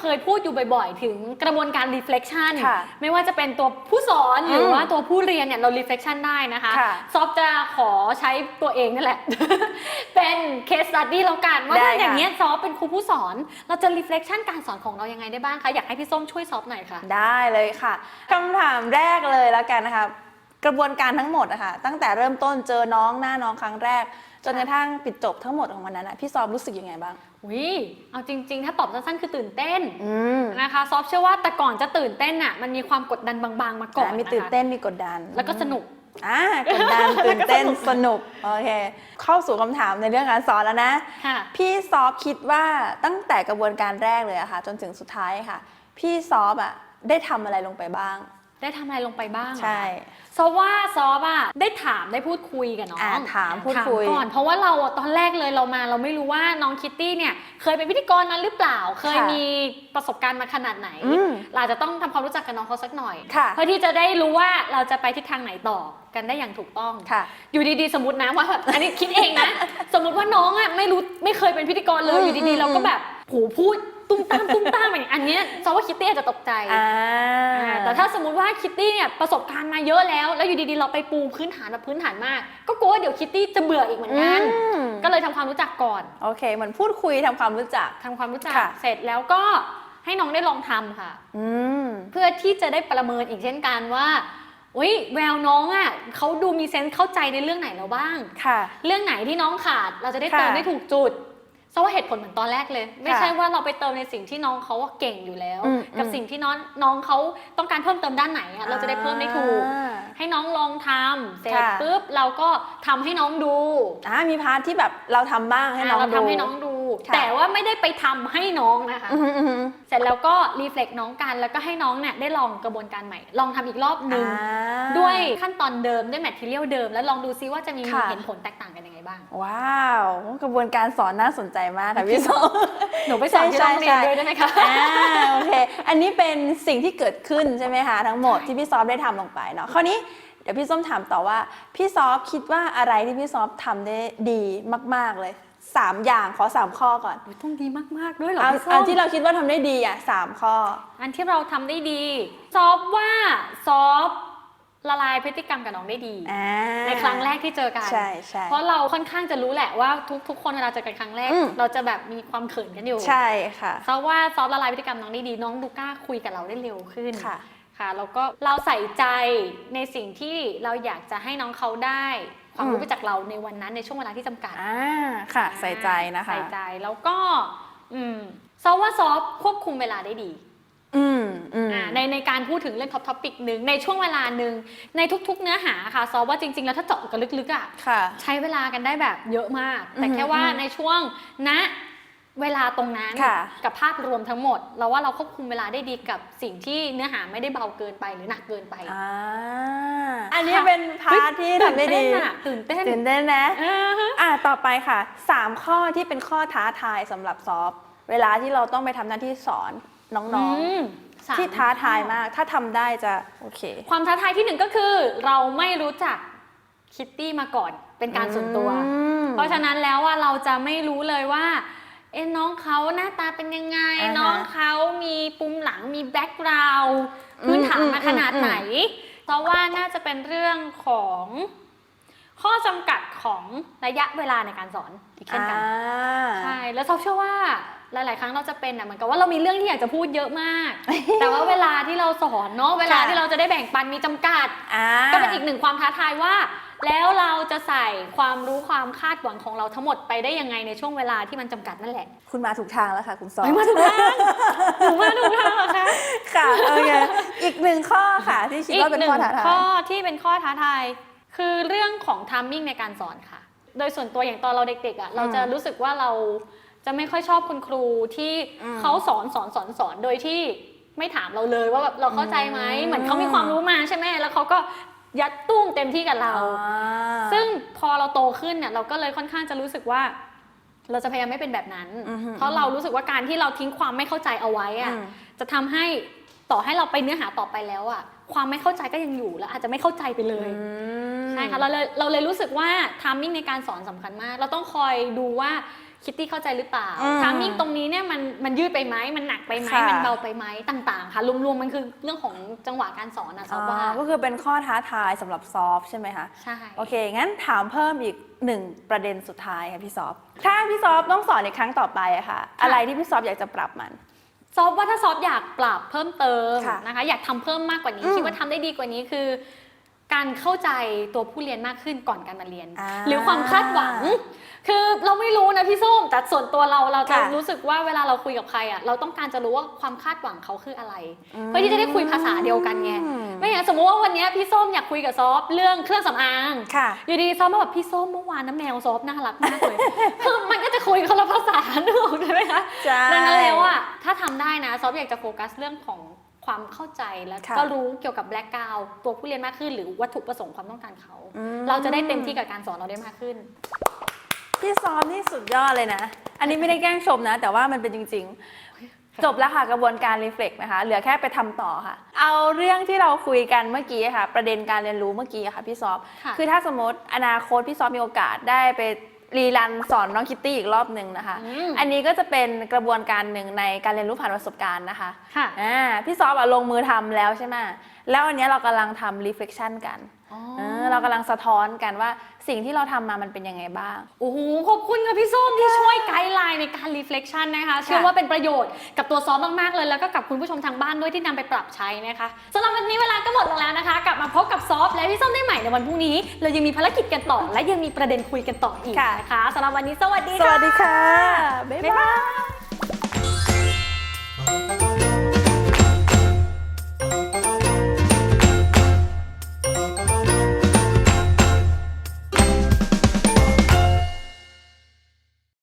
เคยพูดอยู่บ่อยๆ ถึงกระบวนการ reflection ค่ะไม่ว่าจะเป็นตัวผู้สอนหรือมว่าตัวผู้เรียนเนี่ยเรา reflection ได้นะคะค่ะซอฟจะขอใช้ตัวเองนั่นแหละ เป็น case study แล้วกันว่าได้ถ้าอย่างค่ะ เงี้ยซอฟเป็นครูผู้สอน เราจะ reflection การสอนของเรายังไงได้บ้างคะอยากให้พี่ส้มช่วยซอฟหน่อยค่ะ ได้เลยค่ะคำถามแรกเลยแล้วกันนะคะ กระบวนการทั้งหมดอะค่ะตั้งแต่เริ่มต้นเจอน้องหน้าน้องครั้งแรก จนกระทั่งปิดจบทั้งหมดของวันนั้นอะพี่ซอมรู้สึกยังไงบ้าง วิเอาจริง ๆ ถ้าตอบสั้นๆคือตื่นเต้นอืมนะคะซอฟเชื่อว่าแต่ก่อนจะตื่นเต้นน่ะมันมีความกดดันบางๆมาก่อนอะมีนะคะตื่นเต้นมีกดดัน แล้วก็สนุก อ่ากดดันตื่นเต้นสนุกโอเค เข้าสู่คำถามในเรื่องการสอนแล้วนะ ค่ะ พี่ซอฟคิดว่าตั้งแต่กระบวนการแรกเลยอะค่ะ จนถึงสุดท้ายค่ะ พี่ซอฟอะได้ทำอะไรลงไปบ้าง ได้ทำอะไรลงไปบ้างเหรอใช่ ซอฟว่าซอฟอะได้ถามได้พูดคุยกับน้องอ่าถามพูดคุย ถามก่อนเพราะว่าเราอะตอนแรกเลยเรามา เราไม่รู้ว่าน้องคิตตี้เนี่ยเคยเป็นพิธีกรมาหรือเปล่า เคยมีประสบการณ์มาขนาดไหน อืม เราอาจจะต้องทำความรู้จักกับน้องเขาสักหน่อย ค่ะ เพื่อที่จะได้รู้ว่าเราจะไปทิศทางไหนต่อกันได้อย่างถูกต้อง ค่ะ อยู่ดีๆ สมมตินะว่าแบบอันนี้คิดเองนะ สมมติว่าน้องอะไม่รู้ไม่เคยเป็นพิธีกรเลยอืมอยู่ดีอืๆมเราก็แบบโหพูดตุ้มตามตุ้มตามอย่างอันเนี้ยซอว่าคิตตี้อาจจะตกใจอ่าอ่า แต่ถ้าสมมติว่าคิตตี้เนี่ยประสบการณ์มาเยอะแล้ว แล้วอยู่ดีๆเราไปปูพื้นฐานแบบพื้นฐานมาก ก็กลัวว่าเดี๋ยวคิตตี้จะเบื่ออีกเหมือนกัน อืม ก็เลยทำความรู้จักก่อน โอเคเหมือนพูดคุยทำความรู้จัก ทำความรู้จัก ค่ะ เสร็จแล้วก็ให้น้องได้ลองทำค่ะ อืม เพื่อที่จะได้ประเมินอีกเช่นกันว่าอุ้ยแววน้องอะเขาดูมีเซนส์เข้าใจในเรื่องไหนแล้วบ้าง ค่ะ เรื่องไหนที่น้องขาดเราจะได้ค่ะเติมได้ถูกจุด เพราะว่าเหตุผลเหมือนตอนแรกเลย ไม่ค่ะใช่ว่าเราไปเติมในสิ่งที่น้องเขาอะเก่งอยู่แล้ว อืมกับอืมสิ่งที่น้องน้องเขาต้องการเพิ่มเติมด้านไหนอะเราจะได้เพิ่มได้ถูก อ่าให้น้องลองทำเสร็จค่ะ ปุ๊บเราก็ทำให้น้องดูอ่ามีพาร์ทที่แบบเราทำบ้างให้น้องเราดู ทำให้น้องดู ค่ะแต่ว่าไม่ได้ไปทำให้น้องนะคะอืมอืมอืมเสร็จแล้วก็รีเฟล็กน้องกันแล้วก็ให้น้องเนี่ยได้ลองกระบวนการใหม่ ลองทำอีกรอบหนึ่ง อ่า ด้วยขั้นตอนเดิมด้วยแมทเทียลเดิม แล้วลองดูซิว่าจะมีค่ะ เห็นผลแตกต่างกันยังไงบ้าง ว้าว กระบวนการสอนน่าสนใจมากค่ะพี่ส้ม หนูไปสอนที่โรงเรียนด้วยได้ไหมคะ อ่าโอเค อันนี้เป็นสิ่งที่เกิดขึ้นใช่ไหมคะทั้งหมดที่พี่ซอฟได้ทำลงไปเนาะ คราวนี้เดี๋ยวพี่ส้มถามต่อว่า พี่ซอฟคิดว่าอะไรที่พี่ซอฟทำได้ดีมาก ๆเลย สามอย่างขอสามข้อก่อนอุ๊ยต้องดีมากๆด้วยเหรอเอาพี่ส้เอามที่เราคิดว่าทำได้ดีอะสามข้อ อันที่เราทำได้ดี ซอฟว่าซอฟละลายพฤติกรรมกับน้องได้ดี อ่าในครั้งแรกที่เจอกัน ใช่ใช่ เพราะเราค่อนข้างจะรู้แหละว่าทุกทุกคนเวลาเจอกันครั้งแรก อืม เราจะแบบมีความเขินกันอยู่ใช่ค่ะเพราะว่าซอฟละลายพฤติกรรมน้องได้ดี น้องดูกล้าคุยกับเราได้เร็วขึ้น ค่ะ ค่ะแล้วก็เราใส่ใจในสิ่งที่เราอยากจะให้น้องเขาได้ ความรู้อืมไปจากเราในวันนั้นในช่วงเวลาที่จำกัดอ่าค่ะ ใส่ใจนะคะ ใส่ใจแล้วก็ อืมซอฟว่าซอฟควบคุมเวลาได้ดีอืมอืมอ่าในในการพูดถึงเรื่องท็อปทอปิกหนึ่งในช่วงเวลาหนึ่งในทุก ๆ เนื้อหาค่ะซอฟว่าจริง ๆ แล้วถ้าเจาะกันลึกๆอะค่ะใช้เวลากันได้แบบเยอะมาก แต่อือหือแค่ว่าอือหือในช่วงณ เวลาตรงนั้นค่ะกับภาพรวมทั้งหมด เราว่าเราควบคุมเวลาได้ดีกับสิ่งที่เนื้อหาไม่ได้เบาเกินไปหรือหนักเกินไปอ่าอันนี้เป็นพาร์ทที่ทำได้ดีตื่นเต้นอะตื่นเต้นตื่นเต้นนะเออฮะอะต่อไปค่ะ 3 ข้อที่เป็นข้อท้าทายสำหรับซอฟต์เวลาที่เราต้องไปทำหน้าที่สอนน้องอืมสมๆที่ท้าทายมาก ถ้าทำได้จะโอเค ความท้าทายที่หนึ่งก็คือ เราไม่รู้จักคิตตี้มาก่อนเป็นการส่วนตัวอืมเพราะฉะนั้นแล้วว่าเราจะไม่รู้เลยว่า เอ็น้องเขาหน้าตาเป็นยังไง อ่าฮะน้องเขามีปุ่มหลังมีแบ็กกราวด์อืมพื้นฐานมาอืมขนาดอืม ไหน เพราะว่าน่าจะเป็นเรื่องของ ข้อจำกัดของระยะเวลาในการสอนอีกเช่นกันอ่าใช่ แล้วซอฟเชื่อว่าหลาย ๆ ครั้งเราจะเป็นอะเหมือนกับว่าเรามีเรื่องที่อยากจะพูดเยอะมาก แต่ว่าเวลาที่เราสอนเนาะเวลาค่ะ ที่เราจะได้แบ่งปันมีจำกัด อ่า ก็เป็นอีกหนึ่งความท้าทายว่า แล้วเราจะใส่ความรู้ความคาดหวังของเราทั้งหมดไปได้ยังไงในช่วงเวลาที่มันจำกัดนั่นแหละคุณมาถูกทางแล้วค่ะ คุณซอฟไม่มาถูกทางหนูมาถูกทางเหรอคะ ค่ะโอเคอีกหนึ่งข้อค่ะที่คิดอีกว่าเป็นหนึ่ข้องท้าทาข้อยที่เป็นข้อท้าทายคือเรื่องของทัมมิ่งในการสอนค่ะ โดยส่วนตัวอย่างตอนเราเด็กๆอะเราจะรู้สึกว่าเราจะไม่ค่อยชอบคุณครูที่อืมเขาสอนสอนสอนสอนโดยที่ไม่ถามเราเลยว่าแบบเราเข้าใจไหมอืมเหมือนเขามีความรู้มาใช่ไหมแล้วเขาก็ ยัดตุ้มเต็มที่กับเราอ่าซึ่งพอเราโตขึ้นเนี่ยเราก็เลยค่อนข้างจะรู้สึกว่า เราจะพยายามไม่เป็นแบบนั้นอือฮึเพราะเรารู้สึกว่าการที่เราทิ้งความไม่เข้าใจเอาไว้อะอืมจะทำให้ต่อให้เราไปเนื้อหาต่อไปแล้วอะความไม่เข้าใจก็ยังอยู่แล้วอาจจะไม่เข้าใจไปเลยอืมใช่ค่ะเราเลยเราเลยรู้สึกว่าทามมิ่งในการสอนสำคัญมาก เราต้องคอยดูว่า คิตตี้เข้าใจหรือเปล่าอืมทามมิ่งตรงนี้เนี่ยมันมันยืดไปไหมมันหนักไปไหมค่ะ มันเบาไปไหมต่างๆ ค่ะรวมๆมันคือเรื่องของจังหวะการสอนนะซอฟว่าอ่าก็คือเป็นข้อท้าทายสำหรับซอฟใช่ไหมคะ ใช่ โอเค งั้นถามเพิ่มอีกหนึ่งประเด็นสุดท้ายค่ะพี่ซอฟ ถ้าพี่ซอฟต้องสอนในครั้งต่อไปอะค่ะ อะไรที่พี่ซอฟอยากจะปรับมัน ซอฟว่าถ้าซอฟอยากปรับเพิ่มเติมค่ะนะคะอยากทำเพิ่มมากกว่านี้ อืมคิดว่าทำได้ดีกว่านี้คือ การเข้าใจตัวผู้เรียนมากขึ้นก่อนการมาเรียน อ่าหรือความคาดหวัง คือเราไม่รู้นะพี่ส้มแต่ส่วนตัวเราเราจะค่ะรู้สึกว่าเวลาเราคุยกับใครอะเราต้องการจะรู้ว่าความคาดหวังเขาคืออะไรอืมเพื่อที่จะได้คุยภาษาเดียวกันไงอืม ไม่งั้นสมมติว่าวันเนี้ยพี่ส้มอยากคุยกับซอฟเรื่องเครื่องสำอาง ค่ะ อยู่ดีซอฟมาแบบพี่ส้มเมื่อวานน้ำแมวซอฟน่ารักมากเลย คือมันก็จะคุยคนละภาษานึกออกใช่ไหมคะใช่ดังนั้นแล้วอะถ้าทำได้นะซอฟอยากจะโฟกัสเรื่องของความเข้าใจแล้วค่ะก็รู้เกี่ยวกับแบล็กกราวตัวผู้เรียนมากขึ้น หรือวัตถุประสงค์ความต้องการเขา อืม เราจะได้เต็มที่กับการสอนเราได้มากขึ้น พี่ซอฟนี่สุดยอดเลยนะ อันนี้ไม่ได้แกล้งชมนะ แต่ว่ามันเป็นจริง ๆ จบแล้วค่ะกระบวนการรีเฟล็กนะคะ เหลือแค่ไปทำต่อค่ะ เอาเรื่องที่เราคุยกันเมื่อกี้ค่ะ ประเด็นการเรียนรู้เมื่อกี้ค่ะพี่ซอฟค่ะคือถ้าสมมติอนาคตพี่ซอฟมีโอกาสได้ไปรีรันสอนน้องคิตตี้อีกรอบหนึ่งนะคะอืมอันนี้ก็จะเป็นกระบวนการหนึ่งในการเรียนรู้ผ่านประสบการณ์นะคะค่ะอ่าพี่ซอฟอะลงมือทำแล้วใช่ไหมแล้วอันเนี้ยเรากำลังทำ reflection กัน อ๋อ เออเรากำลังสะท้อนกันว่าสิ่งที่เราทำมามันเป็นยังไงบ้าง โอ้โห ขอบคุณค่ะพี่ส้มที่ช่วยไกด์ไลน์ในการ reflection นะคะ เชื่อว่าเป็นประโยชน์กับตัวซอฟมากๆเลย แล้วก็กับคุณผู้ชมทางบ้านด้วยที่นำไปปรับใช้นะคะสำหรับวันนี้เวลาก็หมดลงแล้วนะคะ กลับมาพบกับซอฟและพี่ส้มได้ใหม่ในวันพรุ่งนี้ เรายังมีภารกิจกันต่อ และยังมีประเด็นคุยกันต่ออีกค่ะนะคะสำหรับวันนี้สวัสดีสค่ะวัสดีค่ะ